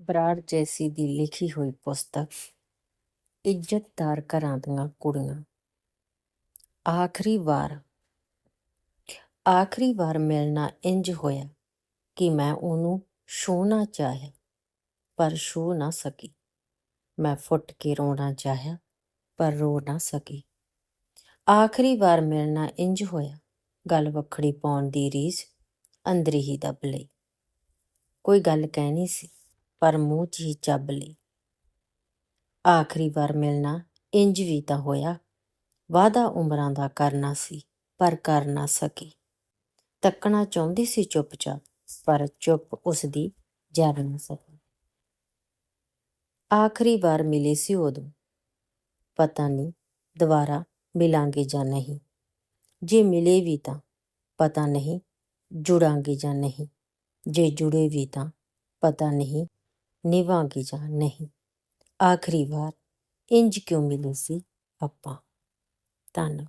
ਬਰਾੜ ਜੈਸੀ ਦੀ ਲਿਖੀ ਹੋਈ ਪੁਸਤਕ ਇੱਜ਼ਤਦਾਰ ਘਰਾਂ ਦੀਆਂ ਕੁੜੀਆਂ। ਆਖਰੀ ਵਾਰ। ਆਖਰੀ ਵਾਰ ਮਿਲਣਾ ਇੰਜ ਹੋਇਆ ਕਿ ਮੈਂ ਉਹਨੂੰ ਛੂਹਣਾ ਚਾਹਿਆ, ਪਰ ਛੂਹ ਨਾ ਸਕੀ। ਮੈਂ ਫੁੱਟ ਕੇ ਰੋਣਾ ਚਾਹਿਆ, ਪਰ ਰੋ ਨਾ ਸਕੀ। ਆਖਰੀ ਵਾਰ ਮਿਲਣਾ ਇੰਜ ਹੋਇਆ, ਗੱਲ ਵੱਖੜੀ ਪਾਉਣ ਦੀ ਰੀਸ ਅੰਦਰ ਹੀ ਦੱਬ ਲਈ। ਕੋਈ ਗੱਲ ਕਹਿਣੀ ਸੀ। ਪਰ ਮੂੰਹ 'ਚ ਹੀ ਚੱਬ ਲਈ ਆਖਰੀ ਵਾਰ ਮਿਲਣਾ ਇੰਜ ਵੀ ਤਾਂ ਹੋਇਆ। ਵਾਦਾ ਉਮਰਾਂ ਦਾ ਕਰਨਾ ਸੀ, ਪਰ ਕਰ ਨਾ ਸਕੀ। ਤੱਕਣਾ ਚਾਹੁੰਦੀ ਸੀ ਚੁੱਪਚਾਪ, ਪਰ ਚੁੱਪ ਉਸ ਦੀ ਜਰ ਨਾ ਸਕੀ। ਆਖਰੀ ਵਾਰ ਮਿਲੇ ਸੀ ਉਦੋਂ। ਪਤਾ ਨਹੀਂ ਦੁਬਾਰਾ ਮਿਲਾਂਗੇ ਜਾਂ ਨਹੀਂ। ਜੇ ਮਿਲੇ ਵੀ ਤਾਂ ਪਤਾ ਨਹੀਂ ਜੁੜਾਂਗੇ ਜਾਂ ਨਹੀਂ। ਜੇ ਜੁੜੇ ਵੀ ਤਾਂ ਪਤਾ ਨਹੀਂ ਨਿਭਾਂਗੇ ਜਾਂ ਨਹੀਂ। ਆਖਰੀ ਵਾਰ ਇੰਜ ਕਿਉਂ ਮਿਲੇ ਸੀ ਆਪਾਂ? ਧੰਨਵਾਦ।